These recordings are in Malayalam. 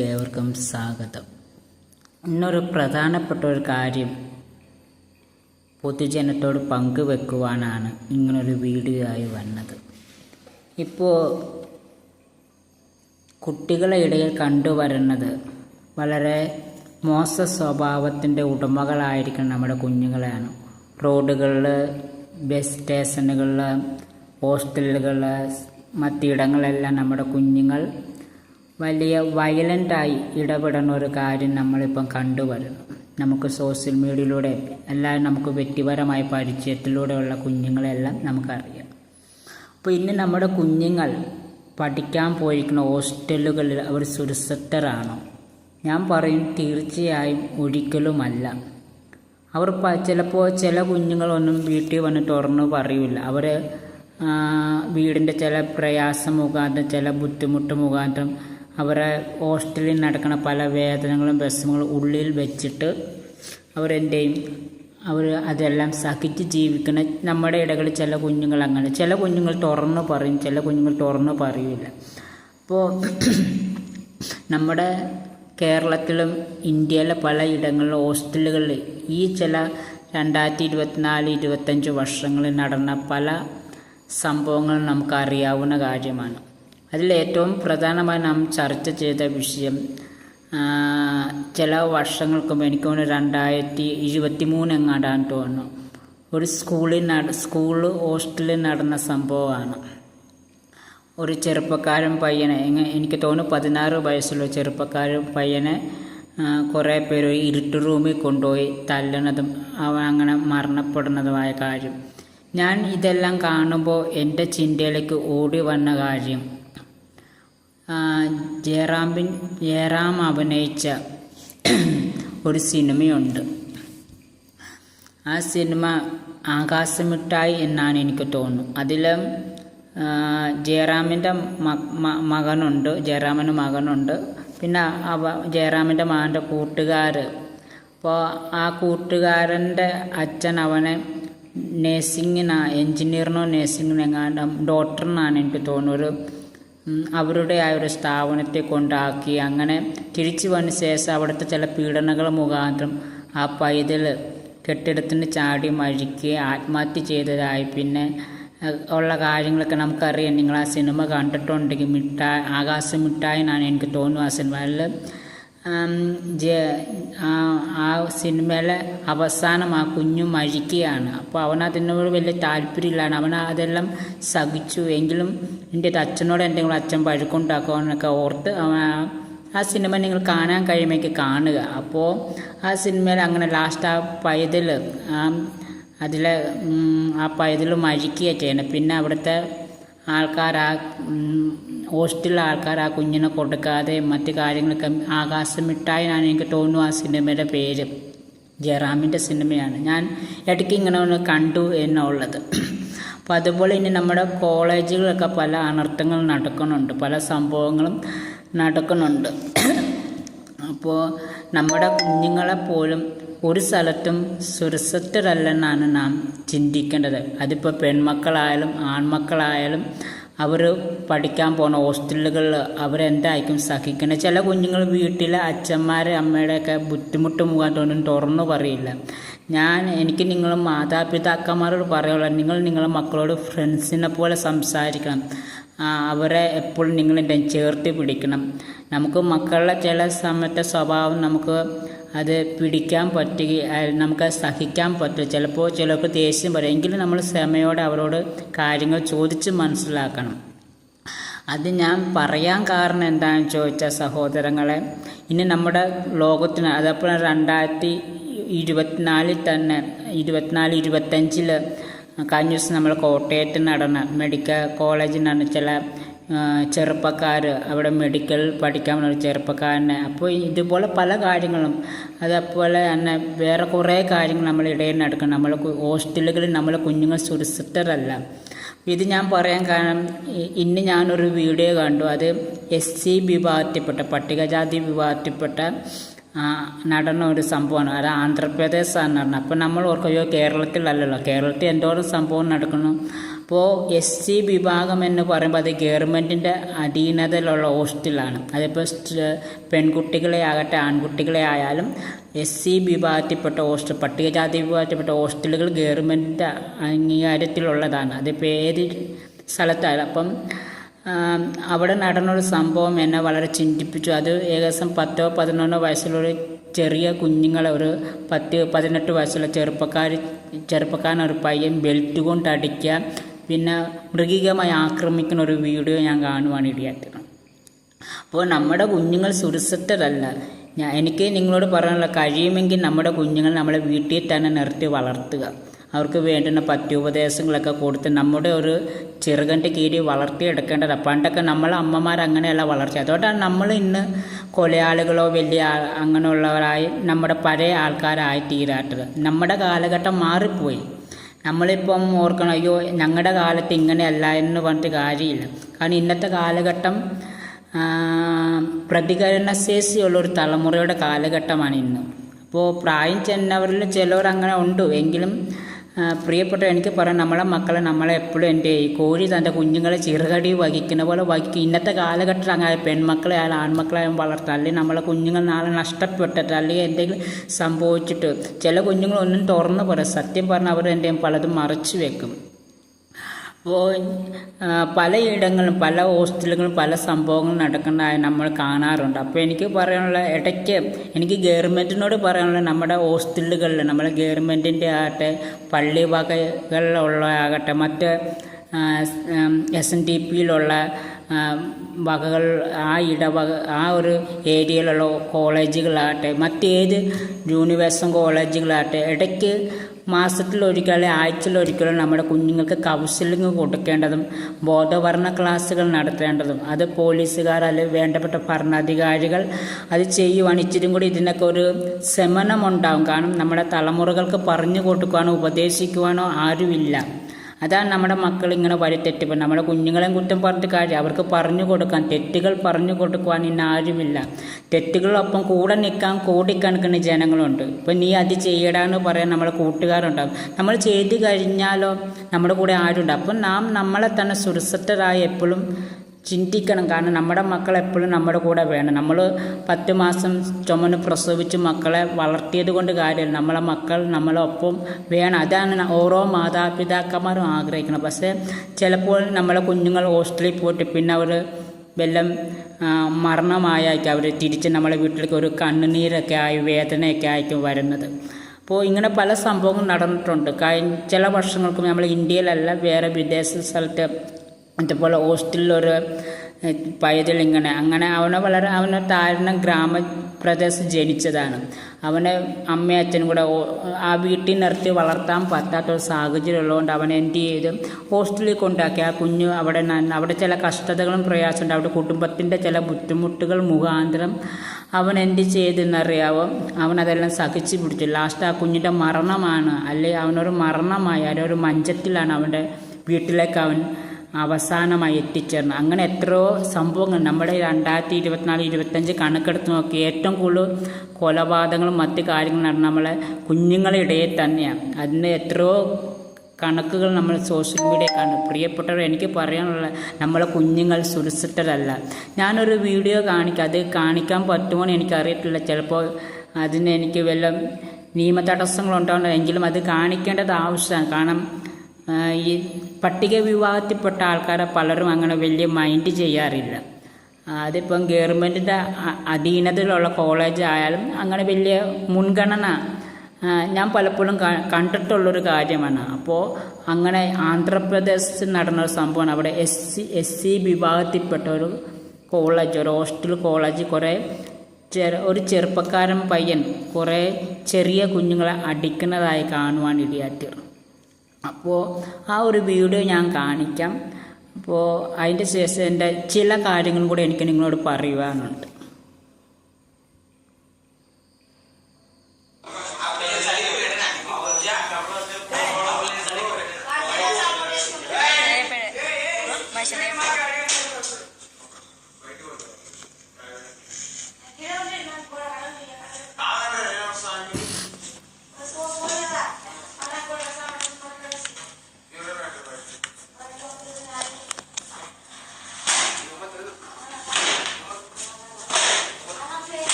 വീഡിയോയിലേക്ക് ഏവർക്കും സ്വാഗതം. ഇന്നൊരു പ്രധാനപ്പെട്ട ഒരു കാര്യം പൊതുജനത്തോട് പങ്കുവെക്കുവാനാണ് ഇങ്ങനൊരു വീഡിയോ ആയി വന്നത്. ഇപ്പോൾ കുട്ടികളെ ഇടയിൽ കണ്ടുവരുന്നത് വളരെ മോശ സ്വഭാവത്തിന്റെ ഉടമകളായിരിക്കണം നമ്മുടെ കുഞ്ഞുങ്ങളെയാണ്. റോഡുകളിൽ ബസ് സ്റ്റേഷനുകളിൽ ഹോസ്റ്റലുകളിൽ മറ്റിടങ്ങളെല്ലാം നമ്മുടെ കുഞ്ഞുങ്ങൾ വലിയ വയലന്റായി ഇടപെടുന്ന ഒരു കാര്യം നമ്മളിപ്പം കണ്ടുവരുന്നു. നമുക്ക് സോഷ്യൽ മീഡിയയിലൂടെ എല്ലാം നമുക്ക് വ്യക്തിപരമായ പരിചയത്തിലൂടെയുള്ള കുഞ്ഞുങ്ങളെല്ലാം നമുക്കറിയാം. അപ്പോൾ ഇന്ന് നമ്മുടെ കുഞ്ഞുങ്ങൾ പഠിക്കാൻ പോയിരിക്കുന്ന ഹോസ്റ്റലുകളിൽ അവർ സുരക്ഷിതരാണോ? ഞാൻ പറയും തീർച്ചയായും ഒരിക്കലുമല്ല. അവർ ചിലപ്പോൾ ചില കുഞ്ഞുങ്ങളൊന്നും വീട്ടിൽ വന്ന് തുറന്നു പറയില്ല അവർ വീടിന്റെ ചില പ്രയാസം മുഖാന്തരം ചില ബുദ്ധിമുട്ട് മുഖാന്തരം അവരെ ഹോസ്റ്റലിൽ നടക്കുന്ന പല വേദനകളും വിഷമങ്ങളും ഉള്ളിൽ വെച്ചിട്ട് അവരെന്തെയും അവർ അതെല്ലാം സഹിച്ച് ജീവിക്കുന്ന നമ്മുടെ ഇടകളിൽ ചില കുഞ്ഞുങ്ങൾ അങ്ങനെ ചില കുഞ്ഞുങ്ങൾ തുറന്നു പറയും ചില കുഞ്ഞുങ്ങൾ തുറന്നു പറയില്ല അപ്പോൾ നമ്മുടെ കേരളത്തിലും ഇന്ത്യയിലെ പല ഇടങ്ങളിലും ഹോസ്റ്റലുകളിൽ ഈ ചില രണ്ടായിരത്തി ഇരുപത്തിനാല് ഇരുപത്തഞ്ച് വർഷങ്ങളിൽ നടന്ന പല സംഭവങ്ങളും നമുക്കറിയാവുന്ന കാര്യമാണ്. അതിൽ ഏറ്റവും പ്രധാനമായി നാം ചർച്ച ചെയ്ത വിഷയം ചില വർഷങ്ങൾക്ക് എനിക്ക് തോന്നുന്നു രണ്ടായിരത്തി ഇരുപത്തി മൂന്ന് എങ്ങാണ്ടാണ് തോന്നുന്നു. ഒരു സ്കൂളിൽ നട സ്കൂൾ ഹോസ്റ്റലിൽ നടന്ന സംഭവമാണ്. ഒരു ചെറുപ്പക്കാരൻ പയ്യനെ എനിക്ക് തോന്നുന്നു പതിനാറ് വയസ്സുള്ള ചെറുപ്പക്കാരൻ പയ്യനെ കുറേ പേര് ഇരുട്ട് റൂമിൽ കൊണ്ടുപോയി തല്ലണതും അവൻ അങ്ങനെ മരണപ്പെടുന്നതുമായ കാര്യം. ഞാൻ ഇതെല്ലാം കാണുമ്പോൾ എന്റെ ചിന്തയിലേക്ക് ഓടി വന്ന കാര്യം ജയറാമിൻ ജയറാം അഭിനയിച്ച ഒരു സിനിമയുണ്ട്. ആ സിനിമ ആകാശമിട്ടായി എന്നാണ് എനിക്ക് തോന്നുന്നു. അതിലും ജയറാമിന്റെ മകനുണ്ട് ജയറാമിന് മകനുണ്ട്. പിന്നെ അവ ജയറാമിന്റെ മകന്റെ കൂട്ടുകാർ അപ്പോൾ ആ കൂട്ടുകാരന്റെ അച്ഛൻ അവനെ നേഴ്സിങ്ങിനാണ് എൻജിനീയറിനോ നേഴ്സിങ്ങിനോ എങ്ങാണ്ട് ഡോക്ടറിനാണ് എനിക്ക് തോന്നുന്നു. ഒരു അവരുടെ ആ ഒരു സ്ഥാപനത്തെ കൊണ്ടാക്കി അങ്ങനെ തിരിച്ചു വന്ന ശേഷം അവിടുത്തെ ചില പീഡനങ്ങൾ മുഖാന്തരം ആ പൈതൽ കെട്ടിടത്തിന് ചാടി മഴിക്ക് ആത്മഹത്യ ചെയ്തതായി. പിന്നെ ഉള്ള കാര്യങ്ങളൊക്കെ നമുക്കറിയാം. നിങ്ങൾ ആ സിനിമ കണ്ടിട്ടുണ്ടെങ്കിൽ മിഠായി ആകാശം മിഠായി എന്നാണ് എനിക്ക് തോന്നുന്നു ആ സിനിമയിൽ ആം, സിനിമയിലെ അവസാനം ആ കുഞ്ഞു മഴിക്കുകയാണ് അപ്പോൾ അവൻ അതിനോട് വലിയ താല്പര്യമില്ലാണ് അവൻ അതെല്ലാം സഹിച്ചു. എങ്കിലും എന്റെ അച്ഛനോട് എന്തെങ്കിലും അച്ഛൻ വഴക്കുണ്ടാക്കുമെന്നൊക്കെ ഓർത്ത് അവൻ ആ- സിനിമ നിങ്ങൾ കാണാൻ കഴിയുമെങ്കിൽ കാണുക. അപ്പോൾ ആ സിനിമയിൽ അങ്ങനെ ലാസ്റ്റ് ആ പൈതൽ അതിലെ ആ പൈതൽ മഴിക്കുക ചെയ്യണം. പിന്നെ അവിടുത്തെ ആൾക്കാർ ആ ഹോസ്റ്റലിലെ ആൾക്കാർ ആ കുഞ്ഞിനെ കൊടുക്കാതെ മറ്റു കാര്യങ്ങളൊക്കെ ആകാശം മിഠായിനാണ് എനിക്ക് തോന്നുന്നു ആ സിനിമയുടെ പേര്. ജയറാമിന്റെ സിനിമയാണ്. ഞാൻ ഇടയ്ക്ക് ഇങ്ങനെ ഒന്ന് കണ്ടു എന്നുള്ളത് അപ്പോൾ അതുപോലെ ഇനി നമ്മുടെ കോളേജുകളൊക്കെ പല അനർത്ഥങ്ങൾ നടക്കുന്നുണ്ട്. പല സംഭവങ്ങളും നടക്കുന്നുണ്ട്. അപ്പോൾ നമ്മുടെ കുഞ്ഞുങ്ങളെ പോലും ഒരു സ്ഥലത്തും സുരക്ഷിതരല്ലെന്നാണ് നാം ചിന്തിക്കേണ്ടത്. അതിപ്പോൾ പെൺമക്കളായാലും ആൺമക്കളായാലും അവർ പഠിക്കാൻ പോകുന്ന ഹോസ്റ്റലുകളിൽ അവരെന്തായിരിക്കും സഹിക്കുന്നത് ചില കുഞ്ഞുങ്ങൾ വീട്ടിലെ അച്ഛന്മാരെ അമ്മയുടെയൊക്കെ ബുദ്ധിമുട്ട് മുഖാന്തരം തുറന്നു പറയില്ല. ഞാൻ എനിക്ക് നിങ്ങൾ മാതാപിതാക്കന്മാരോട് പറയുള്ളൂ നിങ്ങൾ നിങ്ങളുടെ മക്കളോട് ഫ്രണ്ട്സിനെ പോലെ സംസാരിക്കണം. അവരെ എപ്പോഴും നിങ്ങൾ ചേർത്ത് പിടിക്കണം. നമുക്ക് മക്കളുടെ ചില സമയത്തെ സ്വഭാവം നമുക്ക് അത് പിടിക്കാൻ പറ്റുക നമുക്ക് സഹിക്കാൻ പറ്റും. ചിലപ്പോൾ ചിലർക്ക് ദേഷ്യം വരും. എങ്കിലും നമ്മൾ ക്ഷമയോടെ അവരോട് കാര്യങ്ങൾ ചോദിച്ച് മനസ്സിലാക്കണം. അത് ഞാൻ പറയാൻ കാരണം എന്താണെന്ന് ചോദിച്ചാൽ സഹോദരങ്ങളെ ഇനി നമ്മുടെ ലോകത്തിന് അതപ്പോൾ രണ്ടായിരത്തി ഇരുപത്തിനാലിൽ തന്നെ ഇരുപത്തിനാല് ഇരുപത്തഞ്ചിൽ കഴിഞ്ഞ ദിവസം നമ്മൾ കോട്ടയത്ത് നടന്ന മെഡിക്കൽ കോളേജിൽ നടന്ന ചില ചെറുപ്പക്കാർ അവിടെ മെഡിക്കൽ പഠിക്കാൻ ഒരു ചെറുപ്പക്കാരനെ. അപ്പോൾ ഇതുപോലെ പല കാര്യങ്ങളും അതേപോലെ തന്നെ വേറെ കുറേ കാര്യങ്ങൾ നമ്മൾ ഇടയിൽ നടക്കണം നമ്മൾ ഹോസ്റ്റലുകളിൽ നമ്മൾ കുഞ്ഞുങ്ങൾ സുരക്ഷിതരല്ല ഇത് ഞാൻ പറയാൻ കാരണം ഇന്ന് ഞാനൊരു വീഡിയോ കണ്ടു. അത് എസ് സി വിഭാഗത്തിൽപ്പെട്ട പട്ടികജാതി വിഭാഗത്തിൽപ്പെട്ട നടന്ന ഒരു സംഭവമാണ്. അത് ആന്ധ്രാപ്രദേശാണ് നടന്നത്. അപ്പോൾ നമ്മൾ ഓർക്കുകയോ കേരളത്തിലല്ലല്ലോ. കേരളത്തിൽ എന്തോരം സംഭവം നടക്കുന്നു. അപ്പോൾ എസ് സി വിഭാഗം എന്ന് പറയുമ്പോൾ അത് ഗവൺമെന്റിന്റെ അധീനതയിലുള്ള ഹോസ്റ്റലാണ്. അതിപ്പോൾ പെൺകുട്ടികളെ ആകട്ടെ ആൺകുട്ടികളെ ആയാലും എസ് സി വിഭാഗത്തിൽപ്പെട്ട ഹോസ്റ്റൽ പട്ടികജാതി വിഭാഗത്തിൽപ്പെട്ട ഹോസ്റ്റലുകൾ ഗവൺമെന്റിന്റെ അംഗീകാരത്തിലുള്ളതാണ്. അതിപ്പോൾ ഏത് സ്ഥലത്തായാലും അപ്പം അവിടെ നടന്നൊരു സംഭവം എന്നെ വളരെ ചിന്തിപ്പിച്ചു. അത് ഏകദേശം പത്തോ പതിനൊന്നോ വയസ്സിലൊരു ചെറിയ കുഞ്ഞുങ്ങളെ ഒരു പത്ത് പതിനെട്ട് വയസ്സുള്ള ചെറുപ്പക്കാർ ചെറുപ്പക്കാരൻ ഒരു പയ്യൻ ബെൽറ്റ് കൊണ്ട് അടിക്കുക പിന്നെ മൃഗികമായി ആക്രമിക്കുന്ന ഒരു വീഡിയോ ഞാൻ കാണുവാണ് ഇടയാറ്റത് അപ്പോൾ നമ്മുടെ കുഞ്ഞുങ്ങൾ സുരക്ഷിതരല്ല. ഞാൻ എനിക്ക് നിങ്ങളോട് പറയാനുള്ള കഴിയുമെങ്കിൽ നമ്മുടെ കുഞ്ഞുങ്ങൾ നമ്മളെ വീട്ടിൽ തന്നെ നിർത്തി വളർത്തുക. അവർക്ക് വേണ്ടുന്ന പത്യോപദേശങ്ങളൊക്കെ കൊടുത്ത് നമ്മുടെ ഒരു ചെറുകന്റെ കീഴിൽ വളർത്തിയെടുക്കേണ്ടത്. പണ്ടൊക്കെ നമ്മളെ അമ്മമാർ അങ്ങനെയല്ല വളർച്ച അതുകൊണ്ടാണ് നമ്മൾ ഇന്ന് കൊലയാളികളോ വലിയ അങ്ങനെയുള്ളവരായി നമ്മുടെ പഴയ ആൾക്കാരായി തീരാത്തത്. നമ്മുടെ കാലഘട്ടം മാറിപ്പോയി. നമ്മളിപ്പം ഓർക്കണം അയ്യോ ഞങ്ങളുടെ കാലത്ത് ഇങ്ങനെയല്ല എന്ന് പറഞ്ഞിട്ട് കാര്യമില്ല. കാരണം ഇന്നത്തെ കാലഘട്ടം പ്രതികരണശേഷിയുള്ള ഒരു തലമുറയുടെ കാലഘട്ടമാണ് ഇന്ന്. അപ്പോൾ പ്രായം ചെന്നവരിൽ ചിലവർ അങ്ങനെ ഉണ്ട്. എങ്കിലും പ്രിയപ്പെട്ട എനിക്ക് പറയാം നമ്മളെ മക്കളെ നമ്മളെ എപ്പോഴും എന്റെ ഈ കോഴി തന്റെ കുഞ്ഞുങ്ങളെ ചെറുകടി വഹിക്കുന്ന പോലെ വഹിക്കും. ഇന്നത്തെ കാലഘട്ടത്തിൽ അങ്ങനെ പെൺമക്കളെ ആയാലും ആൺമക്കളെ ആയാലും വളർത്താം അല്ലെങ്കിൽ നമ്മളെ കുഞ്ഞുങ്ങൾ നാളെ നഷ്ടപ്പെട്ടിട്ട് അല്ലെങ്കിൽ എന്തെങ്കിലും സംഭവിച്ചിട്ട് ചില കുഞ്ഞുങ്ങളൊന്നും തുറന്നു പറയും. സത്യം പറഞ്ഞാൽ അവർ എന്റെ പലതും മറച്ചു വെക്കും. അപ്പോൾ പലയിടങ്ങളിലും പല ഹോസ്റ്റലുകളും പല സംഭവങ്ങളും നടക്കുന്നതായി നമ്മൾ കാണാറുണ്ട്. അപ്പോൾ എനിക്ക് പറയാനുള്ള ഇടയ്ക്ക് എനിക്ക് ഗവൺമെന്റിനോട് പറയാനുള്ള നമ്മുടെ ഹോസ്റ്റലുകളിൽ നമ്മുടെ ഗവൺമെന്റിന്റെ ആകട്ടെ പള്ളി വകകളിലുള്ള ആകട്ടെ മറ്റ് എസ് എൻ ഡി പിയിലുള്ള വകകൾ ആ ഇടവക ആ ഒരു ഏരിയയിലുള്ള കോളേജുകളാകട്ടെ മറ്റേത് യൂണിവേഴ്സും കോളേജുകളാകട്ടെ ഇടയ്ക്ക് മാസത്തിലൊരിക്കലോ ആഴ്ചയിലൊരിക്കലോ നമ്മുടെ കുഞ്ഞുങ്ങൾക്ക് കൗൺസിലിംഗ് കൊടുക്കേണ്ടതും ബോധവർണ ക്ലാസ്സുകൾ നടത്തേണ്ടതും അത് പോലീസുകാർ അല്ലെങ്കിൽ വേണ്ടപ്പെട്ട ഭരണാധികാരികൾ അത് ചെയ്യുവാണ്. ഇച്ചിരി കൂടി ഇതിനൊക്കെ ഒരു ശമനമുണ്ടാവും. കാരണം നമ്മുടെ തലമുറകൾക്ക് പറഞ്ഞു കൊടുക്കുവാനോ ഉപദേശിക്കുവാനോ ആരുമില്ല. അതാണ് നമ്മുടെ മക്കൾ ഇങ്ങനെ വഴി തെറ്റിപ്പോൾ നമ്മുടെ കുഞ്ഞുങ്ങളെയും കുറ്റം പറഞ്ഞിട്ട് കാര്യം അവർക്ക് പറഞ്ഞു കൊടുക്കാൻ തെറ്റുകൾ പറഞ്ഞു കൊടുക്കുവാൻ ഇന്ന് ആരുമില്ല. തെറ്റുകളൊപ്പം കൂടെ നിൽക്കാൻ കൂടിക്കണക്കിന് ജനങ്ങളുണ്ട്. ഇപ്പം നീ അത് ചെയ്യടാന്ന് പറയാൻ നമ്മളെ കൂട്ടുകാരുണ്ടാവും. നമ്മൾ ചെയ്ത് കഴിഞ്ഞാലോ നമ്മുടെ കൂടെ ആരുണ്ട്? അപ്പം നാം നമ്മളെ തന്നെ സുരക്ഷിതരായി എപ്പോഴും ചിന്തിക്കണം. കാരണം നമ്മുടെ മക്കൾ എപ്പോഴും നമ്മുടെ കൂടെ വേണം. നമ്മൾ പത്ത് മാസം ചുമന്ന് പ്രസവിച്ച് മക്കളെ വളർത്തിയത് കൊണ്ട് കാര്യമില്ല. നമ്മളെ മക്കൾ നമ്മളൊപ്പം വേണം. അതാണ് ഓരോ മാതാപിതാക്കന്മാരും ആഗ്രഹിക്കണം പക്ഷേ ചിലപ്പോൾ നമ്മളെ കുഞ്ഞുങ്ങൾ ഹോസ്റ്റലിൽ പോയിട്ട് പിന്നെ അവർ വല്ലം മരണമായിരിക്കും അവർ തിരിച്ച് നമ്മളെ വീട്ടിലേക്ക് ഒരു കണ്ണുനീരൊക്കെ ആയി വേദനയൊക്കെ ആയിരിക്കും വരുന്നത്. അപ്പോൾ ഇങ്ങനെ പല സംഭവങ്ങളും നടന്നിട്ടുണ്ട്. കഴിഞ്ഞ ചില വർഷങ്ങൾക്കും നമ്മൾ ഇന്ത്യയിലല്ല വേറെ വിദേശ സ്ഥലത്ത് അതുപോലെ ഹോസ്റ്റലിലൊരു പൈതലിങ്ങനെ. അങ്ങനെ അവനെ വളരെ അവനെ താഴ്ന്ന ഗ്രാമപ്രദേശത്ത് ജനിച്ചതാണ്. അവനെ അമ്മയും അച്ഛനും കൂടെ ആ വീട്ടിൽ നിർത്തി വളർത്താൻ പറ്റാത്തൊരു സാഹചര്യം ഉള്ളതുകൊണ്ട് അവനെ എന്ത് ചെയ്ത് ഹോസ്റ്റലിൽ കൊണ്ടാക്കി. ആ കുഞ്ഞ് അവിടെ അവിടെ ചില കഷ്ടതകളും പ്രയാസമുണ്ട്. അവിടെ കുടുംബത്തിന്റെ ചില ബുദ്ധിമുട്ടുകൾ മുഖാന്തരം അവൻ എന്ത് ചെയ്തെന്നറിയാവോ അവൻ സഹിച്ചു പിടിച്ചു. ലാസ്റ്റ് ആ കുഞ്ഞിന്റെ മരണമാണ്. അല്ലെങ്കിൽ അവനൊരു മരണമായി അല്ലെ ഒരു മഞ്ചത്തിലാണ് അവന്റെ വീട്ടിലേക്ക് അവൻ അവസാനമായി എത്തിച്ചേർന്നത്. അങ്ങനെ എത്രയോ സംഭവങ്ങൾ നമ്മുടെ രണ്ടായിരത്തി ഇരുപത്തിനാല് ഇരുപത്തഞ്ച് കണക്കെടുത്ത് നോക്കി ഏറ്റവും കൂടുതൽ കൊലപാതകങ്ങളും മറ്റു കാര്യങ്ങളും നടന്ന നമ്മളെ കുഞ്ഞുങ്ങളുടെ ഇടയിൽ തന്നെയാണ്. അതിന് എത്രയോ കണക്കുകൾ നമ്മൾ സോഷ്യൽ മീഡിയ കാണും. പ്രിയപ്പെട്ടവർ എനിക്ക് പറയാനുള്ള നമ്മളെ കുഞ്ഞുങ്ങൾ സുരക്ഷിതരല്ല. ഞാനൊരു വീഡിയോ കാണിക്കുക അത് കാണിക്കാൻ പറ്റുമോ എന്ന് എനിക്കറിയത്തില്ല. ചിലപ്പോൾ അതിന് എനിക്ക് വല്ല നിയമ തടസ്സങ്ങളുണ്ടാവുന്നത് എങ്കിലും അത് കാണിക്കേണ്ടത് ആവശ്യമാണ്. കാരണം ഈ പട്ടിക വിഭാഗത്തിൽപ്പെട്ട ആൾക്കാരെ പലരും അങ്ങനെ വലിയ മൈൻഡ് ചെയ്യാറില്ല. അതിപ്പം ഗവൺമെന്റിന്റെ അധീനതയിലുള്ള കോളേജ് ആയാലും അങ്ങനെ വലിയ മുൻഗണന ഞാൻ പലപ്പോഴും കണ്ടിട്ടുള്ളൊരു കാര്യമാണ്. അപ്പോൾ അങ്ങനെ ആന്ധ്രാപ്രദേശിൽ നടന്ന ഒരു സംഭവമാണ്. അവിടെ എസ് സി എസ് സി വിഭാഗത്തിൽപ്പെട്ട ഒരു കോളേജ് ഒരു ഹോസ്റ്റൽ കോളേജ് കുറേ ചെറു ഒരു ചെറുപ്പക്കാരൻ പയ്യൻ കുറേ ചെറിയ കുഞ്ഞുങ്ങളെ അടിക്കുന്നതായി കാണുവാൻ ഇടയാറ്റീർന്നു അപ്പോൾ ആ ഒരു വീഡിയോ ഞാൻ കാണിക്കാം. അപ്പോൾ അതിന്റെ ശേഷം എന്റെ ചില കാര്യങ്ങളും കൂടെ എനിക്ക് നിങ്ങളോട് പറയുവാനുണ്ട്.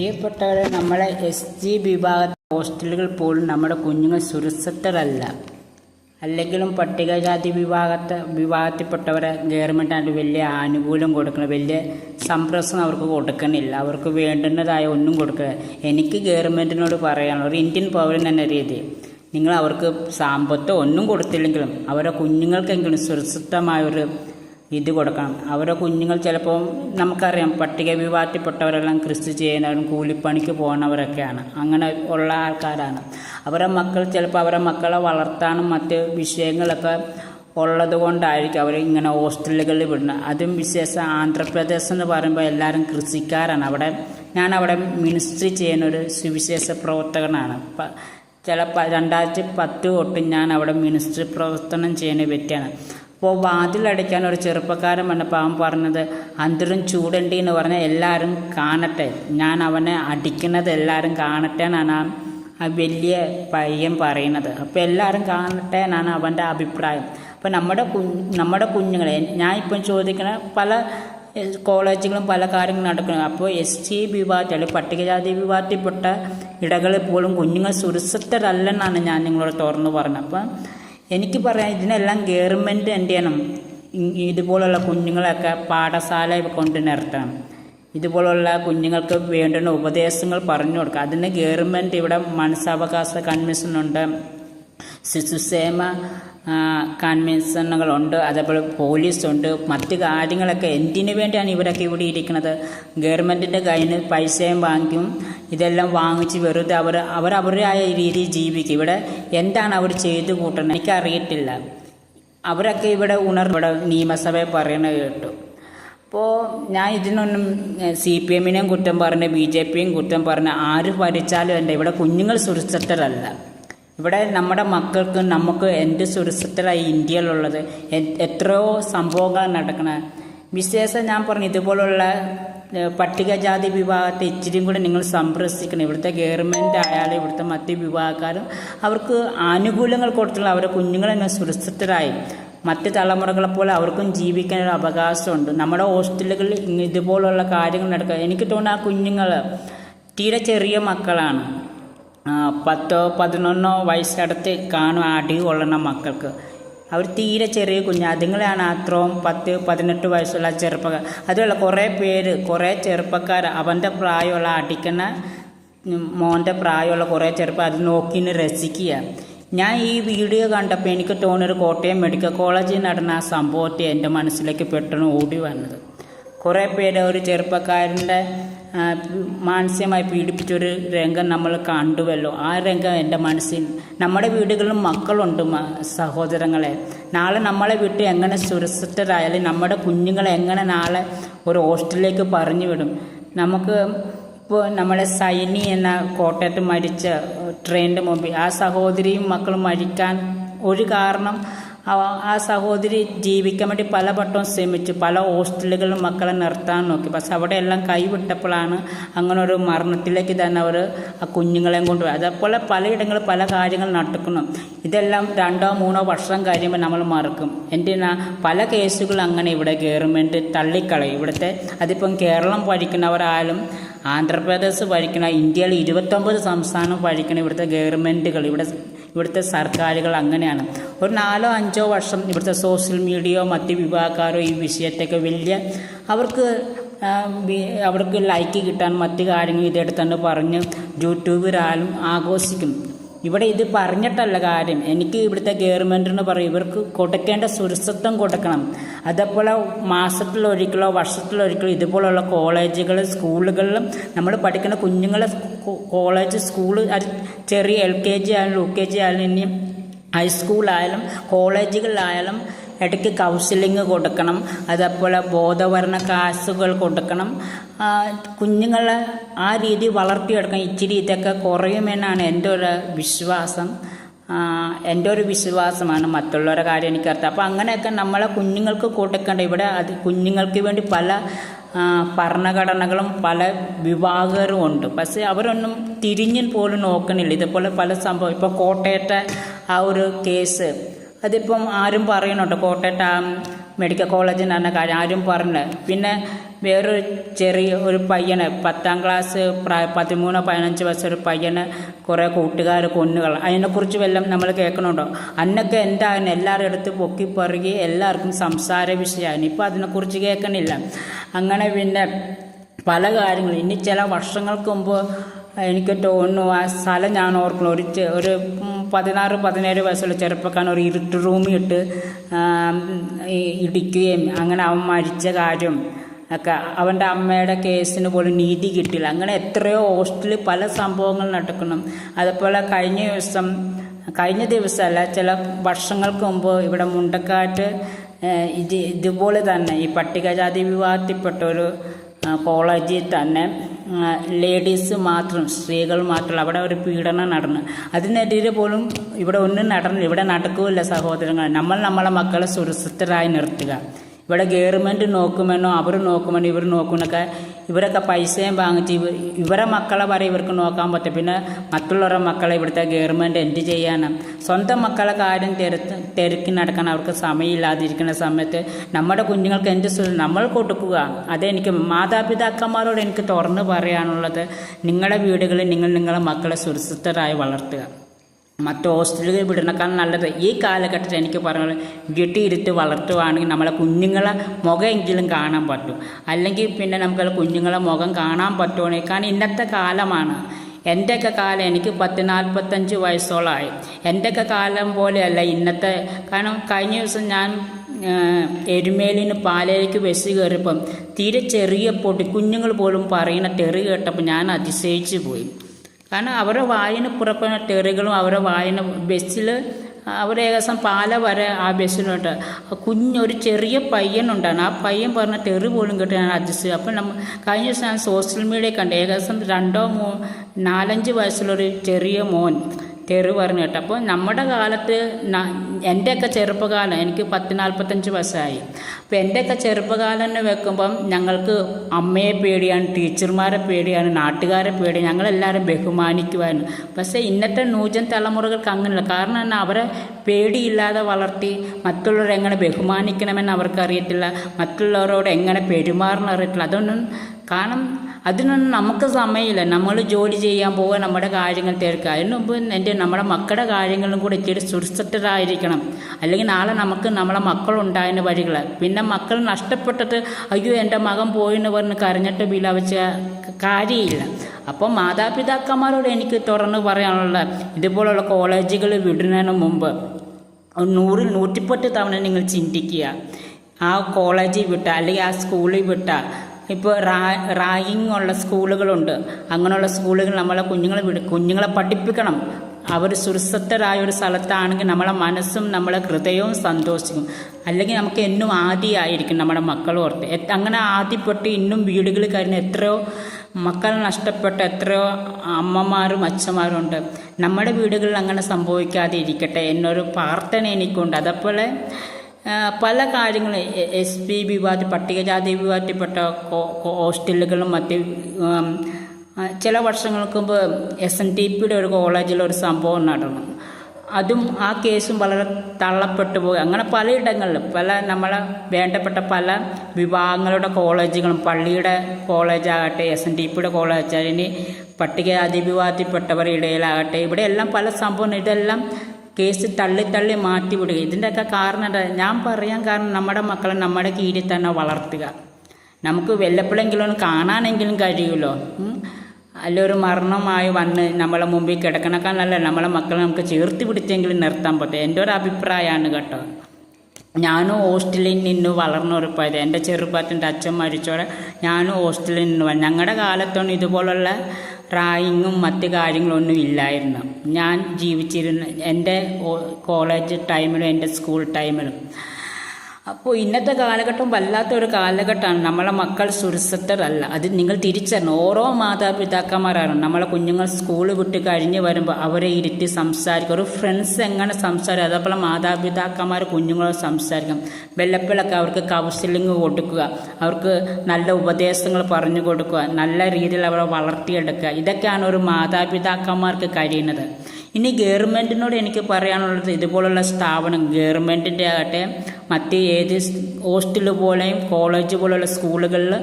പ്രിയപ്പെട്ടവരെ നമ്മളെ എസ് ജി വിഭാഗ ഹോസ്റ്റലുകൾ പോലും നമ്മുടെ കുഞ്ഞുങ്ങൾ സുരക്ഷിതരല്ല. അല്ലെങ്കിലും പട്ടികജാതി വിഭാഗത്തെ വിഭാഗത്തിൽപ്പെട്ടവരെ ഗവൺമെന്റായിട്ട് വലിയ ആനുകൂല്യം കൊടുക്കണം വലിയ സംരക്ഷണം അവർക്ക് കൊടുക്കണില്ല. അവർക്ക് വേണ്ടുന്നതായ ഒന്നും കൊടുക്കുക എനിക്ക് ഗവൺമെന്റിനോട് പറയാനുള്ള ഒരു ഇന്ത്യൻ പൗരൻ എന്ന രീതി. നിങ്ങൾ അവർക്ക് സാമ്പത്തോ ഒന്നും കൊടുത്തില്ലെങ്കിലും അവരുടെ കുഞ്ഞുങ്ങൾക്കെങ്കിലും സുരക്ഷിതമായൊരു ഇത് കൊടുക്കണം. അവരുടെ കുഞ്ഞുങ്ങൾ ചിലപ്പോൾ നമുക്കറിയാം പട്ടിക വിഭാഗത്തിൽപ്പെട്ടവരെല്ലാം കൃഷി ചെയ്യുന്നവരും കൂലിപ്പണിക്ക് പോകുന്നവരൊക്കെയാണ്. അങ്ങനെ ഉള്ള ആൾക്കാരാണ്. അവരുടെ മക്കൾ ചിലപ്പോൾ അവരുടെ മക്കളെ വളർത്താനും മറ്റ് വിഷയങ്ങളൊക്കെ ഉള്ളത് കൊണ്ടായിരിക്കും അവർ ഇങ്ങനെ ഹോസ്റ്റലുകളിൽ വിടുന്നത്. അതും വിശേഷം ആന്ധ്രാപ്രദേശ് എന്ന് പറയുമ്പോൾ എല്ലാവരും കൃഷിക്കാരാണ്. അവിടെ ഞാൻ അവിടെ മിനിസ്ട്രി ചെയ്യുന്ന ഒരു സുവിശേഷ പ്രവർത്തകനാണ്. ചില രണ്ടായിരത്തി പത്ത് തൊട്ട് ഞാൻ അവിടെ മിനിസ്ട്രി പ്രവർത്തനം ചെയ്യുന്ന വ്യക്തിയാണ്. അപ്പോൾ വാതിലടയ്ക്കാൻ ഒരു ചെറുപ്പക്കാരൻ വന്നപ്പോൾ അവൻ പറഞ്ഞത് അന്തരം ചൂടണ്ടി എന്ന് പറഞ്ഞാൽ എല്ലാവരും കാണട്ടെ ഞാൻ അവനെ അടിക്കുന്നത് എല്ലാവരും കാണട്ടെ എന്നാണ് ആ വലിയ പയ്യൻ പറയുന്നത്. അപ്പോൾ എല്ലാവരും കാണട്ടെ എന്നാണ് അവന്റെ അഭിപ്രായം. അപ്പോൾ നമ്മുടെ കു നമ്മുടെ കുഞ്ഞുങ്ങളെ ഞാൻ ഇപ്പം ചോദിക്കുന്ന പല കോളേജുകളും പല കാര്യങ്ങളും നടക്കുന്നു. അപ്പോൾ എസ് ടി വിഭാഗത്തിൽ അല്ലെങ്കിൽ പട്ടികജാതി വിഭാഗത്തിൽപ്പെട്ട ഇടകളിൽ പോലും കുഞ്ഞുങ്ങൾ സുരക്ഷിതരല്ലെന്നാണ് ഞാൻ നിങ്ങളോട് തുറന്നു പറഞ്ഞത്. അപ്പം എനിക്ക് പറയാം ഇതിനെല്ലാം ഗവൺമെന്റ് എന്ത് ചെയ്യണം ഇതുപോലുള്ള കുഞ്ഞുങ്ങളെയൊക്കെ പാഠശാല കൊണ്ട് നിർത്തണം. ഇതുപോലുള്ള കുഞ്ഞുങ്ങൾക്ക് വേണ്ടുന്ന ഉപദേശങ്ങൾ പറഞ്ഞു കൊടുക്കുക അതിന് ഗവൺമെന്റ് ഇവിടെ മനസ്സാവകാശ കൺവെൻഷനുണ്ട് ശിശുക്ഷേമ ആ, കൺവെൻഷനുകളുണ്ട് അതേപോലെ പോലീസുണ്ട് മറ്റ് കാര്യങ്ങളൊക്കെ എന്തിനു വേണ്ടിയാണ് ഇവരൊക്കെ ഇവിടെ ഇരിക്കുന്നത്? ഗവൺമെന്റിന്റെ കയ്യിൽ നിന്ന് പൈസയും വാങ്ങിക്കും ഇതെല്ലാം വാങ്ങിച്ച് വെറുതെ അവർ അവർ അവരുടേതായ രീതിയിൽ ജീവിക്കും. ഇവിടെ എന്താണ് അവർ ചെയ്തു കൂട്ടുന്നത് എനിക്കറിയത്തില്ല. അവരൊക്കെ ഇവിടെ ഉണർ ഇവിടെ നിയമസഭയിൽ പറയുന്നത് കേട്ടു. അപ്പോൾ ഞാൻ ഇതിനൊന്നും സി പി എമ്മിനെയും കുറ്റം പറഞ്ഞ് ബി ജെ പിയും കുറ്റം പറഞ്ഞ് ആര് ഭരിച്ചാലും എന്റെ ഇവിടെ കുഞ്ഞുങ്ങൾ സുരക്ഷിതരല്ല. ഇവിടെ നമ്മുടെ മക്കൾക്ക് നമുക്ക് എന്ത് സുരക്ഷിതരായി ഇന്ത്യയിലുള്ളത്? എത്രയോ സംഭവങ്ങൾ നടക്കണ. വിശേഷം ഞാൻ പറഞ്ഞു ഇതുപോലുള്ള പട്ടികജാതി വിഭാഗത്തെ ഇച്ചിരിയും കൂടെ നിങ്ങൾ സംരക്ഷിക്കണം. ഇവിടുത്തെ ഗവൺമെന്റ് ആയാലും ഇവിടുത്തെ മറ്റ് വിഭാഗക്കാരും അവർക്ക് ആനുകൂല്യങ്ങൾ കൊടുത്തുള്ള അവരുടെ കുഞ്ഞുങ്ങളെങ്ങനെ സുരക്ഷിതരായി. മറ്റ് തലമുറകളെ പോലെ അവർക്കും ജീവിക്കാനൊരു അവകാശമുണ്ട്. നമ്മുടെ ഹോസ്റ്റലുകളിൽ ഇതുപോലുള്ള കാര്യങ്ങൾ നടക്കുക. എനിക്ക് തോന്നുന്നു ആ കുഞ്ഞുങ്ങൾ തീരെ ചെറിയ മക്കളാണ്. പത്തോ പതിനൊന്നോ വയസ്സടുത്ത് കാണും അടി കൊള്ളണ മക്കൾക്ക്. അവർ തീരെ ചെറിയ കുഞ്ഞ്. അതുങ്ങളെയാണ് അത്രയും പത്ത് പതിനെട്ട് വയസ്സുള്ള ചെറുപ്പക്കാർ. അതുമല്ല കുറേ പേര് കുറേ ചെറുപ്പക്കാർ അവന്റെ പ്രായമുള്ള അടിക്കുന്ന മോന്റെ പ്രായമുള്ള കുറേ ചെറുപ്പം അത് നോക്കി രസിക്കുക. ഞാൻ ഈ വീഡിയോ കണ്ടപ്പോൾ എനിക്ക് തോന്നിയൊരു കോട്ടയം മെഡിക്കൽ കോളേജിൽ നടന്ന ആ സംഭവത്തെ എന്റെ മനസ്സിലേക്ക് പെട്ടെന്ന് ഓടി വന്നത്. കുറേ പേര് ഒരു ചെറുപ്പക്കാരന്റെ മാനസികമായി പീഡിപ്പിച്ചൊരു രംഗം നമ്മൾ കണ്ടുവല്ലോ. ആ രംഗം എന്റെ മനസ്സിൽ നമ്മുടെ വീടുകളിലും മക്കളുണ്ട് സഹോദരങ്ങളെ. നാളെ നമ്മളെ വിട്ട് എങ്ങനെ സുരക്ഷിതരായാലും നമ്മുടെ കുഞ്ഞുങ്ങളെ എങ്ങനെ നാളെ ഒരു ഹോസ്റ്റലിലേക്ക് പറഞ്ഞു വിടും നമുക്ക് ഇപ്പോൾ നമ്മളെ സൈനി എന്ന കോട്ടയത്ത് മരിച്ച ട്രെയിനിന്റെ മുമ്പിൽ ആ സഹോദരിയും മക്കളും മരിക്കാൻ ഒരു കാരണം ആ- സഹോദരി ജീവിക്കാൻ വേണ്ടി പല വട്ടവും ശ്രമിച്ചു. പല ഹോസ്റ്റലുകളിലും മക്കളെ നിർത്താൻ നോക്കി. പക്ഷെ അവിടെ എല്ലാം കൈവിട്ടപ്പോഴാണ് അങ്ങനെ ഒരു മരണത്തിലേക്ക് തന്നെ അവർ ആ കുഞ്ഞുങ്ങളെയും കൊണ്ടുപോയി അതേപോലെ പലയിടങ്ങളിൽ പല കാര്യങ്ങൾ നടക്കുന്നു. ഇതെല്ലാം രണ്ടോ മൂന്നോ വർഷം കഴിയുമ്പോൾ നമ്മൾ മറക്കും. എന്റെ പല കേസുകൾ അങ്ങനെ ഇവിടെ ഗവൺമെന്റ് തള്ളിക്കളയും. ഇവിടുത്തെ അതിപ്പം കേരളം ഭരിക്കുന്നവരായാലും ആന്ധ്രാപ്രദേശ് ഭരിക്കുന്ന ഇന്ത്യയിൽ ഇരുപത്തൊമ്പത് സംസ്ഥാനം ഭരിക്കുന്ന ഇവിടുത്തെ ഗവൺമെന്റുകൾ ഇവിടെ ഇവിടുത്തെ സർക്കാരുകൾ അങ്ങനെയാണ്. ഒരു നാലോ അഞ്ചോ വർഷം ഇവിടുത്തെ സോഷ്യൽ മീഡിയയോ മറ്റ് വിഭാഗക്കാരോ ഈ വിഷയത്തൊക്കെ വലിയ അവർക്ക് അവർക്ക് ലൈക്ക് കിട്ടാൻ മറ്റ് കാര്യങ്ങൾ ഇതെടുത്തുകൊണ്ട് പറഞ്ഞ് യൂട്യൂബിലാലും ആഘോഷിക്കും. ഇവിടെ ഇത് പറഞ്ഞിട്ടല്ല കാര്യം. എനിക്ക് ഇവിടുത്തെ ഗവൺമെന്റിന് പറയും ഇവർക്ക് കൊടുക്കേണ്ട സുരക്ഷിത്വം കൊടുക്കണം. അതേപോലെ മാസത്തിലൊരിക്കലോ വർഷത്തിലൊരിക്കലോ ഇതുപോലുള്ള കോളേജുകൾ സ്കൂളുകളിലും നമ്മൾ പഠിക്കുന്ന കുഞ്ഞുങ്ങളെ കോളേജ് സ്കൂൾ അത് ചെറിയ എൽ കെ ജി ആയാലും യു കെ ജി ആയാലും ഇനി ഹൈസ്കൂളായാലും കോളേജുകളിലായാലും ഇടയ്ക്ക് കൗൺസിലിംഗ് കൊടുക്കണം. അതേപോലെ ബോധവരണ ക്ലാസ്സുകൾ കൊടുക്കണം. കുഞ്ഞുങ്ങളെ ആ രീതി വളർത്തിയെടുക്കണം. ഇച്ചിരി ഇതൊക്കെ കുറയുമെന്നാണ് എന്റെ ഒരു വിശ്വാസം. എന്റെ ഒരു വിശ്വാസമാണ് മറ്റുള്ളവരുടെ കാര്യം എനിക്കർത്ഥം അപ്പോൾ അങ്ങനെയൊക്കെ നമ്മളെ കുഞ്ഞുങ്ങൾക്ക് കൊടുക്കേണ്ട. ഇവിടെ അത് കുഞ്ഞുങ്ങൾക്ക് വേണ്ടി പല ഭരണഘടനകളും പല വിഭാഗരും ഉണ്ട്. പക്ഷേ അവരൊന്നും തിരിഞ്ഞു പോലും നോക്കണില്ല. ഇതുപോലെ പല സംഭവം. ഇപ്പോൾ കോട്ടയത്തെ ആ ഒരു കേസ് അതിപ്പം ആരും പറയണുണ്ട്. കോട്ടയത്ത് ആ മെഡിക്കൽ കോളേജിൽ നടന്ന കാര്യം ആരും പറഞ്ഞു പിന്നെ വേറൊരു ചെറിയ ഒരു പയ്യനെ പത്താം ക്ലാസ് പ്രായ പതിമൂന്നോ പതിനഞ്ച് വയസ്സ് ഒരു പയ്യനെ കുറേ കൂട്ടുകാർ കൊന്നുകൾ അതിനെക്കുറിച്ച് വല്ലതും നമ്മൾ കേൾക്കണുണ്ടോ? അന്നൊക്കെ എന്തായിരുന്നു എല്ലാവരും എടുത്ത് പൊക്കി പറകി എല്ലാവർക്കും സംസാര വിഷയമാണ്. ഇപ്പോൾ അതിനെക്കുറിച്ച് കേൾക്കണില്ല. അങ്ങനെ പിന്നെ പല കാര്യങ്ങളും. ഇനി ചില വർഷങ്ങൾക്ക് മുമ്പ് എനിക്ക് തോന്നുന്നു ആ സ്ഥലം ഞാൻ ഓർക്കുന്നു. ഒരു ഒരു പതിനാറ് പതിനേഴ് വയസ്സുള്ള ചെറുപ്പക്കാരൻ ഒരു ഇരുട്ട് ആം, ഇടിക്കുകയും അങ്ങനെ അവൻ മരിച്ച കാര്യം ഒക്കെ. അവന്റെ അമ്മയുടെ കേസിന് പോലും നീതി കിട്ടില്ല അങ്ങനെ എത്രയോ ഹോസ്റ്റലിൽ പല സംഭവങ്ങൾ നടക്കണം അതുപോലെ കഴിഞ്ഞ ദിവസം കഴിഞ്ഞ ദിവസമല്ല ചില വർഷങ്ങൾക്ക് മുമ്പ് ഇവിടെ മുണ്ടക്കാട്ട് ഇത് ഇതുപോലെ തന്നെ ഈ പട്ടികജാതി വിഭാഗത്തിൽപ്പെട്ട ഒരു കോളേജിൽ തന്നെ ലേഡീസ് മാത്രം സ്ത്രീകൾ മാത്രം അവിടെ ഒരു പീഡനം നടന്നു. അതിനെതിരെ പോലും ഇവിടെ ഒന്നും നടന്നില്ല ഇവിടെ നടക്കില്ല സഹോദരങ്ങൾ നമ്മൾ നമ്മളെ മക്കളെ സുരക്ഷിതരായി നിർത്തുക. ഇവിടെ ഗവൺമെന്റ് നോക്കുമെന്നോ അവർ നോക്കുമെന്നോ ഇവർ നോക്കുമെന്നൊക്കെ ഇവരൊക്കെ പൈസയും വാങ്ങിച്ച് ഇവ ഇവരെ മക്കളെ വരെ ഇവർക്ക് നോക്കാൻ പറ്റും. പിന്നെ മറ്റുള്ളവരുടെ മക്കളെ ഇവിടുത്തെ ഗവൺമെന്റ് എന്ത് ചെയ്യാനാണ് സ്വന്തം മക്കളെ കാര്യം തിരക്ക് തിരക്കി നടക്കാൻ അവർക്ക് സമയമില്ലാതിരിക്കുന്ന സമയത്ത് നമ്മുടെ കുഞ്ഞുങ്ങൾക്ക് എന്ത് നമ്മൾ കൊടുക്കുക. അതെനിക്ക് മാതാപിതാക്കന്മാരോട് എനിക്ക് തുറന്ന് പറയാനുള്ളത് നിങ്ങളുടെ വീടുകളിൽ നിങ്ങൾ നിങ്ങളുടെ മക്കളെ സുരക്ഷിതരായി വളർത്തുക. മറ്റ് ഹോസ്റ്റലുകളിൽ വിടണക്കാൾ നല്ലത്. ഈ കാലഘട്ടത്തിൽ എനിക്ക് പറഞ്ഞത് വീട്ടിലിരുത്തി വളർത്തുകയാണെങ്കിൽ നമ്മളെ കുഞ്ഞുങ്ങളെ മുഖമെങ്കിലും കാണാൻ പറ്റും. അല്ലെങ്കിൽ പിന്നെ നമുക്ക് കുഞ്ഞുങ്ങളെ മുഖം കാണാൻ പറ്റുവാണെങ്കിൽ കാരണം ഇന്നത്തെ കാലമാണ്. എന്റെയൊക്കെ കാലം എനിക്ക് പത്ത് നാൽപ്പത്തഞ്ച് വയസ്സോളമായി. എന്റെയൊക്കെ കാലം പോലെയല്ല ഇന്നത്തെ. കാരണം കഴിഞ്ഞ ദിവസം ഞാൻ എരുമേലിന് പാലയിലേക്ക് ബസ് കയറിയപ്പം തീരെ ചെറിയ പൊടി കുഞ്ഞുങ്ങൾ പോലും പറയുന്ന തെറി കേട്ടപ്പോൾ ഞാൻ അതിശയിച്ചു പോയി. കാരണം അവരുടെ വായന പുറപ്പെടുന്ന ടെറികളും അവരുടെ വായന ബസ്സിൽ അവർ ഏകദേശം പാല വരെ ആ ബസ്സിലോട്ട് കുഞ്ഞൊരു ചെറിയ പയ്യനുണ്ടാണ് ആ പയ്യൻ പറഞ്ഞ ടെറി പോലും കേട്ട് ഞാൻ അഡ്ജസ്റ്റ് അപ്പം നമ്മൾ കഴിഞ്ഞ ദിവസം ഞാൻ സോഷ്യൽ മീഡിയ കണ്ട്. ഏകദേശം രണ്ടോ മൂ നാലഞ്ച് വയസ്സുള്ളൊരു ചെറിയ മോൻ. തെറി പറഞ്ഞു കേട്ടോ. അപ്പോൾ നമ്മുടെ കാലത്ത് എന്റെയൊക്കെ ചെറുപ്പകാലം എനിക്ക് പത്ത് നാൽപ്പത്തഞ്ച് വയസ്സായി. അപ്പോൾ എന്റെയൊക്കെ ചെറുപ്പകാലം തന്നെ വെക്കുമ്പം ഞങ്ങൾക്ക് അമ്മയെ പേടിയാണ് ടീച്ചർമാരെ പേടിയാണ് നാട്ടുകാരെ പേടിയാണ് ഞങ്ങളെല്ലാവരും ബഹുമാനിക്കുമായിരുന്നു പക്ഷേ ഇന്നത്തെ നൂജൻ തലമുറകൾക്ക് അങ്ങനെയല്ല. കാരണം തന്നെ അവരെ പേടിയില്ലാതെ വളർത്തി മറ്റുള്ളവരെ എങ്ങനെ ബഹുമാനിക്കണമെന്ന് അവർക്കറിയത്തില്ല. മറ്റുള്ളവരോട് എങ്ങനെ പെരുമാറണം അറിയത്തില്ല. അതൊന്നും കാരണം അതിനൊന്നും നമുക്ക് സമയമില്ല. നമ്മൾ ജോലി ചെയ്യാൻ പോവുക നമ്മുടെ കാര്യങ്ങൾ തീർക്കുക അതിന് മുമ്പ് എന്റെ നമ്മുടെ മക്കളുടെ കാര്യങ്ങളും കൂടെ ഇച്ചിരി സുരക്ഷിതരായിരിക്കണം. അല്ലെങ്കിൽ നാളെ നമുക്ക് നമ്മളെ മക്കളുണ്ടായതിന് വഴികൾ. പിന്നെ മക്കൾ നഷ്ടപ്പെട്ടിട്ട് അയ്യോ എന്റെ മകൻ പോയെന്ന് പറഞ്ഞ് കരഞ്ഞിട്ട് വിലവച്ച കാര്യമില്ല. അപ്പോൾ മാതാപിതാക്കന്മാരോട് എനിക്ക് തുറന്ന് പറയാനുള്ള ഇതുപോലുള്ള കോളേജുകൾ വിടുന്നതിന് മുമ്പ് നൂറിൽ നൂറ്റിപ്പത്ത് തവണ നിങ്ങൾ ചിന്തിക്കുക. ആ കോളേജിൽ വിട്ട അല്ലെങ്കിൽ ആ സ്കൂളിൽ വിട്ട ഇപ്പോൾ റാ ഉള്ള സ്കൂളുകളുണ്ട്. അങ്ങനെയുള്ള സ്കൂളുകൾ നമ്മളെ കുഞ്ഞുങ്ങളെ വിട കുഞ്ഞുങ്ങളെ പഠിപ്പിക്കണം. അവർ സുരസത്തരായ ഒരു സ്ഥലത്താണെങ്കിൽ നമ്മളെ മനസ്സും നമ്മളെ ഹൃദയവും സന്തോഷിക്കും. അല്ലെങ്കിൽ നമുക്ക് എന്നും ആദിയായിരിക്കും നമ്മുടെ മക്കൾ ഓർത്ത്. അങ്ങനെ ആദ്യപ്പെട്ട് ഇന്നും വീടുകളിൽ കഴിഞ്ഞ എത്രയോ മക്കൾ നഷ്ടപ്പെട്ട എത്രയോ അമ്മമാരും അച്ഛന്മാരുണ്ട് നമ്മുടെ വീടുകളിൽ അങ്ങനെ സംഭവിക്കാതെ ഇരിക്കട്ടെ എന്നൊരു പ്രാർത്ഥന എനിക്കുണ്ട്. അതേപോലെ പല കാര്യങ്ങളും. എസ് പി വിഭാഗത്തിൽ പട്ടികജാതി വിഭാഗത്തിൽപ്പെട്ട ഹോസ്റ്റലുകളും മറ്റ് ചില വർഷങ്ങൾക്ക് മുമ്പ് എസ് എൻ ടി പിയുടെ ഒരു കോളേജിൽ ഒരു സംഭവം നടന്നു. അതും ആ കേസും വളരെ തള്ളപ്പെട്ടു പോയി. അങ്ങനെ പലയിടങ്ങളിലും പല നമ്മളെ വേണ്ടപ്പെട്ട പല വിഭാഗങ്ങളുടെ കോളേജുകളും പള്ളിയുടെ കോളേജാകട്ടെ എസ് എൻ ടി പിയുടെ കോളേജ് ഇനി പട്ടികജാതി വിഭാഗത്തിൽപ്പെട്ടവരുടെ ഇടയിലാകട്ടെ ഇവിടെയെല്ലാം പല സംഭവം. ഇതെല്ലാം കേസ് തള്ളി തള്ളി മാറ്റി വിടുക ഇതിന്റെയൊക്കെ കാരണം എന്താ? ഞാൻ പറയാൻ കാരണം നമ്മുടെ മക്കളെ നമ്മുടെ കീഴിൽ തന്നെ വളർത്തുക. നമുക്ക് വല്ലപ്പോഴെങ്കിലും കാണാനെങ്കിലും കഴിയുമല്ലോ? അല്ലൊരു മരണമായി വന്ന് നമ്മളെ മുമ്പിൽ കിടക്കണക്കാണല്ല. നമ്മളെ മക്കളെ നമുക്ക് ചേർത്ത് പിടിച്ചെങ്കിലും നിർത്താൻ പറ്റും. എന്റെ ഒരു അഭിപ്രായമാണ് കേട്ടോ. ഞാനും ഹോസ്റ്റലിൽ നിന്ന് വളർന്നുറപ്പായത് എന്റെ ചെറുപ്പത്തിന്റെ അച്ഛൻ മരിച്ചോടെ ഞാനും ഹോസ്റ്റലിൽ നിന്ന് ഞങ്ങളുടെ കാലത്തൊന്നും ഇതുപോലുള്ള റായിങ്ങും മറ്റ് കാര്യങ്ങളൊന്നും ഇല്ലായിരുന്നു ഞാൻ ജീവിച്ചിരുന്ന എന്റെ കോളേജ് ടൈമിലും എന്റെ സ്കൂൾ ടൈമിലും അപ്പോൾ ഇന്നത്തെ കാലഘട്ടം വല്ലാത്ത ഒരു കാലഘട്ടമാണ്. നമ്മളെ മക്കൾ സുരക്ഷിതരല്ല. അത് നിങ്ങൾ തിരിച്ചറിയണം. ഓരോ മാതാപിതാക്കന്മാരാണ്. നമ്മളെ കുഞ്ഞുങ്ങൾ സ്കൂൾ വിട്ട് കഴിഞ്ഞ് വരുമ്പോൾ അവരെ ഇരുത്തി സംസാരിക്കുക ഒരു ഫ്രണ്ട്സ് എങ്ങനെ സംസാരിക്കും? അതേപോലെ മാതാപിതാക്കന്മാർ കുഞ്ഞുങ്ങളോട് സംസാരിക്കും. വെല്ലപ്പിളൊക്കെ അവർക്ക് കൗൺസിലിംഗ് കൊടുക്കുക. അവർക്ക് നല്ല ഉപദേശങ്ങൾ പറഞ്ഞു കൊടുക്കുക. നല്ല രീതിയിൽ അവരെ വളർത്തിയെടുക്കുക. ഇതൊക്കെയാണ് ഒരു മാതാപിതാക്കന്മാർക്ക് കഴിയുന്നത്. ഇനി ഗവൺമെന്റിനോട് എനിക്ക് പറയാനുള്ളത് ഇതുപോലുള്ള സ്ഥാപനം ഗവൺമെന്റിന്റെ ആകട്ടെ മറ്റ് ഏത് ഹോസ്റ്റൽ പോലെയും കോളേജ് പോലുള്ള സ്കൂളുകളിൽ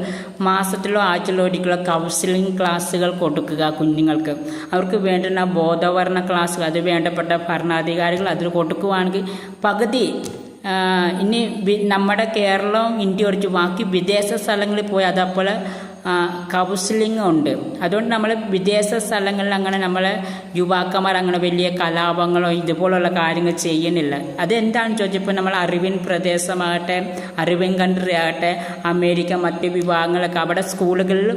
മാസത്തിലോ ആഴ്ചയിലോ ഒരിക്കലോ കൗൺസിലിംഗ് ക്ലാസ്സുകൾ കൊടുക്കുക കുഞ്ഞുങ്ങൾക്ക്. അവർക്ക് വേണ്ടുന്ന ബോധവരണ ക്ലാസ്സുകൾ അത് വേണ്ടപ്പെട്ട ഭരണാധികാരികൾ അതിൽ കൊടുക്കുകയാണെങ്കിൽ പകുതി ഇനി നമ്മുടെ കേരളവും ഇന്ത്യ ഒഴിച്ച് ബാക്കി വിദേശ സ്ഥലങ്ങളിൽ പോയി അതേപോലെ കൗൺസിലിംഗ് ഉണ്ട് അതുകൊണ്ട് നമ്മൾ വിദേശ സ്ഥലങ്ങളിൽ അങ്ങനെ നമ്മൾ യുവാക്കന്മാർ അങ്ങനെ വലിയ കലാപങ്ങളോ ഇതുപോലുള്ള കാര്യങ്ങൾ ചെയ്യുന്നില്ല. അതെന്താണെന്ന് ചോദിച്ചപ്പോൾ നമ്മൾ അറിവിൻ പ്രദേശമാകട്ടെ അറിവിൻ കൺട്രി ആകട്ടെ അമേരിക്ക മറ്റ് വിഭാഗങ്ങളൊക്കെ അവിടെ സ്കൂളുകളിൽ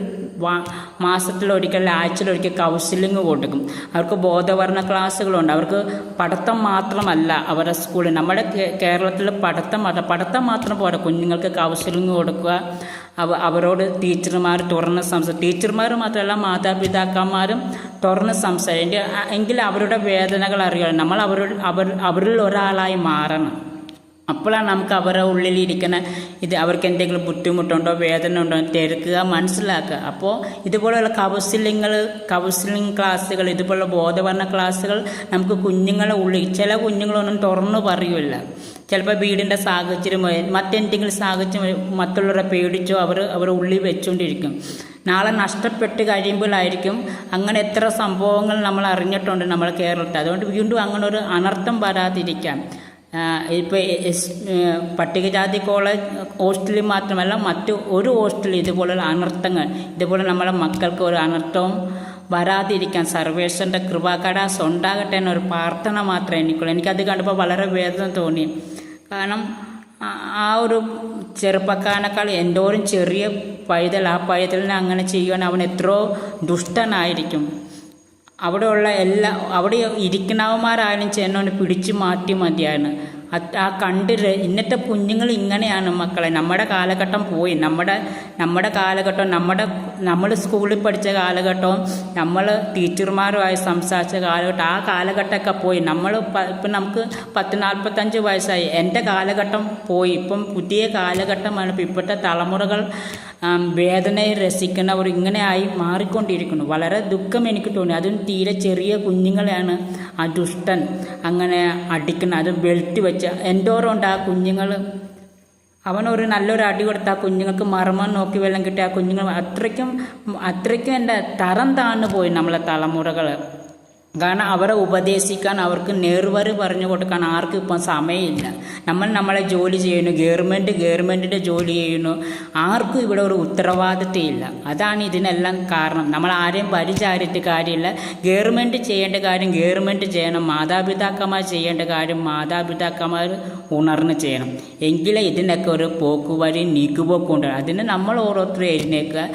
മാസത്തിലൊരിക്കൽ ആഴ്ചയിലൊരിക്കൽ കൗൺസിലിംഗ് കൊടുക്കും. അവർക്ക് ബോധവർണ ക്ലാസ്സുകളുണ്ട്. അവർക്ക് പഠിത്തം മാത്രമല്ല അവരുടെ സ്കൂളിൽ. നമ്മുടെ കേരളത്തിൽ പഠിത്തം മാത്രം പഠിത്തം മാത്രം പോരാ കുഞ്ഞുങ്ങൾക്ക് കൗൺസിലിംഗ് കൊടുക്കുക. അവ അവരോട് ടീച്ചർമാർ തുറന്ന് സംസാ ടീച്ചർമാർ മാത്രമല്ല മാതാപിതാക്കന്മാരും തുറന്ന് സംസാരിക്കുക. എങ്കിൽ അവരുടെ വേദനകൾ അറിയണം നമ്മൾ അവരോട് അവർ അവരിൽ ഒരാളായി മാറണം. അപ്പോഴാണ് നമുക്ക് അവരുടെ ഉള്ളിലിരിക്കുന്ന ഇത് അവർക്ക് എന്തെങ്കിലും ബുദ്ധിമുട്ടുണ്ടോ വേദന ഉണ്ടോ തിരക്കുക മനസ്സിലാക്കുക. അപ്പോൾ ഇതുപോലെയുള്ള കൗൺസിലിങ്ങൾ കൗൺസിലിംഗ് ക്ലാസ്സുകൾ ഇതുപോലുള്ള ബോധവരണ ക്ലാസ്സുകൾ നമുക്ക് കുഞ്ഞുങ്ങളെ ഉള്ളിൽ ചില കുഞ്ഞുങ്ങളൊന്നും തുറന്നു പറയൂല ചിലപ്പോൾ വീടിന്റെ സാഹചര്യം മറ്റെന്തെങ്കിലും സാഹചര്യം മറ്റുള്ളവരെ പേടിച്ചോ അവർ അവരുടെ ഉള്ളിൽ വെച്ചുകൊണ്ടിരിക്കും നാളെ നഷ്ടപ്പെട്ട് കഴിയുമ്പോഴായിരിക്കും അങ്ങനെ എത്ര സംഭവങ്ങൾ നമ്മൾ അറിഞ്ഞിട്ടുണ്ട് നമ്മൾ കേരളത്തിൽ. അതുകൊണ്ട് വീണ്ടും അങ്ങനെ ഒരു അനർത്ഥം വരാതിരിക്കാം ഇപ്പോൾ പട്ടികജാതി കോളേജ് ഹോസ്റ്റലിൽ മാത്രമല്ല മറ്റു ഒരു ഹോസ്റ്റലിൽ ഇതുപോലുള്ള അനർത്ഥങ്ങൾ ഇതുപോലെ നമ്മളെ മക്കൾക്ക് ഒരു അനർത്ഥവും വരാതിരിക്കാൻ സർവേശ്വരന്റെ കൃപാകടാസ് ഉണ്ടാകട്ടെ എന്നൊരു പ്രാർത്ഥന മാത്രമേ എനിക്കുള്ളൂ. എനിക്കത് കണ്ടപ്പോൾ വളരെ വേദന തോന്നി. കാരണം ആ- ഒരു ചെറുപ്പക്കാരനേക്കാൾ എന്തോരം ചെറിയ പൈതൽ ആ പൈതലിനെ അങ്ങനെ ചെയ്യുവാൻ അവൻ എത്രയോ ദുഷ്ടനായിരിക്കും. അവിടെയുള്ള എല്ലാ അവിടെ ഇരിക്കണവന്മാരായാലും ചെന്നോനെ പിടിച്ചു മാറ്റി മതിയാണ് ആ കണ്ട് ഇന്നത്തെ കുഞ്ഞുങ്ങൾ ഇങ്ങനെയാണ് മക്കളെ. നമ്മുടെ കാലഘട്ടം പോയി. നമ്മുടെ നമ്മുടെ കാലഘട്ടം നമ്മുടെ നമ്മൾ സ്കൂളിൽ പഠിച്ച കാലഘട്ടവും നമ്മൾ ടീച്ചർമാരുമായി സംസാരിച്ച കാലഘട്ടം ആ കാലഘട്ടമൊക്കെ പോയി. നമ്മൾ ഇപ്പം നമുക്ക് പത്ത് നാൽപ്പത്തഞ്ച് വയസ്സായി. എന്റെ കാലഘട്ടം പോയി. ഇപ്പം പുതിയ കാലഘട്ടമാണ്. ഇപ്പം ഇപ്പോഴത്തെ തലമുറകൾ വേദനയെ രസിക്കുന്നവർ ഇങ്ങനെയായി മാറിക്കൊണ്ടിരിക്കുന്നു. വളരെ ദുഃഖം എനിക്ക് തോന്നി. അതും തീരെ ചെറിയ കുഞ്ഞുങ്ങളെയാണ് ആ ദുഷ്ടൻ അങ്ങനെ അടിക്കുന്നത് അത് ബെൽറ്റ് വെച്ച് എന്തോരമുണ്ട് ആ കുഞ്ഞുങ്ങൾ അവനൊരു നല്ലൊരു അടി കൊടുത്ത ആ കുഞ്ഞുങ്ങൾക്ക് മർമ്മം നോക്കി വെള്ളം കിട്ടിയ ആ കുഞ്ഞുങ്ങൾ അത്രയ്ക്കും അത്രയ്ക്കും എന്റെ തരം താഴ്ന്നു പോയി നമ്മളെ തലമുറകൾ കാരണം അവരെ ഉപദേശിക്കാൻ അവർക്ക് നേർവര് പറഞ്ഞു കൊടുക്കാൻ ആർക്കും ഇപ്പം സമയമില്ല. നമ്മൾ നമ്മളെ ജോലി ചെയ്യുന്നു ഗവൺമെന്റ് ഗവൺമെന്റിന്റെ ജോലി ചെയ്യുന്നു. ആർക്കും ഇവിടെ ഒരു ഉത്തരവാദിത്വം ഇല്ല അതാണ് ഇതിനെല്ലാം കാരണം. നമ്മൾ ആരെയും പരിചാരിട്ട് കാര്യമില്ല. ഗവൺമെന്റ് ചെയ്യേണ്ട കാര്യം ഗവൺമെന്റ് ചെയ്യണം. മാതാപിതാക്കന്മാർ ചെയ്യേണ്ട കാര്യം മാതാപിതാക്കന്മാർ ഉണർന്ന് ചെയ്യണം. എങ്കിലേ ഇതിനൊക്കെ ഒരു പോക്കുവഴി നീക്കുപോക്കുണ്ട്. അതിന് നമ്മൾ ഓരോരുത്തരും എഴുന്നേൽക്കുക.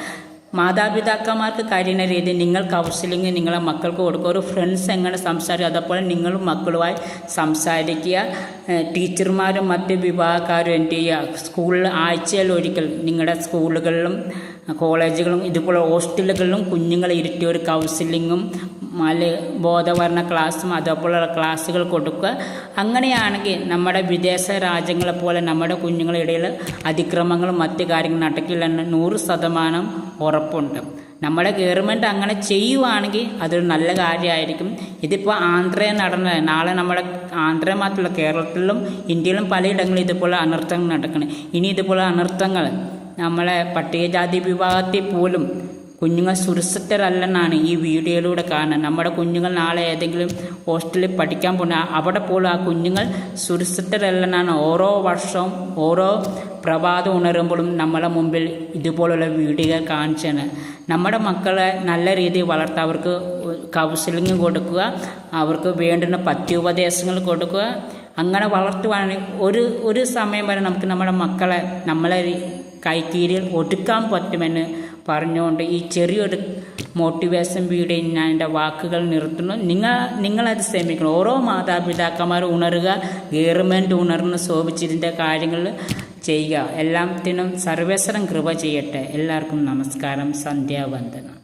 മാതാപിതാക്കന്മാർക്ക് കഴിയുന്ന രീതി നിങ്ങൾ കൗൺസിലിംഗ് നിങ്ങളെ മക്കൾക്ക് കൊടുക്കുക. ഒരു ഫ്രണ്ട്സ് എങ്ങനെ സംസാരിക്കുക അതേപോലെ നിങ്ങളും മക്കളുമായി സംസാരിക്കുക. ടീച്ചർമാരും മറ്റ് വിഭാഗക്കാരും എന്ത് ചെയ്യുക? സ്കൂളിൽ ആഴ്ചയിൽ ഒരിക്കൽ നിങ്ങളുടെ സ്കൂളുകളിലും കോളേജുകളും ഇതുപോലെ ഹോസ്റ്റലുകളിലും കുഞ്ഞുങ്ങളെ ഇരുത്തി ഒരു കൗൺസിലിങ്ങും മല ബോധവരണ ക്ലാസ്സും അതേപോലുള്ള ക്ലാസ്സുകൾ കൊടുക്കുക. അങ്ങനെയാണെങ്കിൽ നമ്മുടെ വിദേശ രാജ്യങ്ങളെ പോലെ നമ്മുടെ കുഞ്ഞുങ്ങളുടെ അതിക്രമങ്ങളും മറ്റ് കാര്യങ്ങളും നടക്കില്ലെന്ന് നൂറ് ശതമാനം ഉറപ്പുണ്ട്. നമ്മുടെ ഗവൺമെന്റ് അങ്ങനെ ചെയ്യുവാണെങ്കിൽ അതൊരു നല്ല കാര്യമായിരിക്കും. ഇതിപ്പോൾ ആന്ധ്രയിൽ നടന്ന നാളെ നമ്മുടെ ആന്ധ്ര മാത്രമല്ല കേരളത്തിലും ഇന്ത്യയിലും പലയിടങ്ങളിലും ഇതുപോലെ അനർത്ഥങ്ങൾ നടക്കണം. ഇനി ഇതുപോലെ അനർത്ഥങ്ങൾ നമ്മളെ പട്ടികജാതി വിഭാഗത്തിൽ പോലും കുഞ്ഞുങ്ങൾ സുരക്ഷിതരല്ലെന്നാണ് ഈ വീഡിയോയിലൂടെ കാണുന്നത്. നമ്മുടെ കുഞ്ഞുങ്ങൾ നാളെ ഏതെങ്കിലും ഹോസ്റ്റലിൽ പഠിക്കാൻ പോകുന്ന അവിടെ പോലും ആ കുഞ്ഞുങ്ങൾ സുരക്ഷിതരല്ലെന്നാണ് ഓരോ വർഷവും ഓരോ പ്രഭാതം ഉണരുമ്പോഴും നമ്മളെ മുമ്പിൽ ഇതുപോലുള്ള വീഡിയോകൾ കാണിച്ചാണ് നമ്മുടെ മക്കളെ നല്ല രീതിയിൽ വളർത്താൻ അവർക്ക് കൗൺസിലിംഗ് കൊടുക്കുക അവർക്ക് വേണ്ടുന്ന പത്യോപദേശങ്ങൾ കൊടുക്കുക അങ്ങനെ വളർത്തുവാണെങ്കിൽ ഒരു ഒരു സമയം വരെ നമുക്ക് നമ്മുടെ മക്കളെ നമ്മളെ കൈക്കീരിയിൽ ഒതുക്കാൻ പറ്റുമെന്ന് പറഞ്ഞുകൊണ്ട് ഈ ചെറിയൊരു മോട്ടിവേഷൻ വീഡിയോ ഞാൻ എന്റെ വാക്കുകൾ നിർത്തുന്നു. നിങ്ങൾ നിങ്ങളത് ശ്രമിക്കണം. ഓരോ മാതാപിതാക്കന്മാർ ഉണരുക ഗവൺമെന്റ് ഉണർന്ന് ശോഭിച്ചതിന്റെ കാര്യങ്ങൾ ചെയ്യുക. എല്ലാത്തിനും സർവേശ്വരം കൃപ ചെയ്യട്ടെ. എല്ലാവർക്കും നമസ്കാരം. സന്ധ്യാവന്ദനം.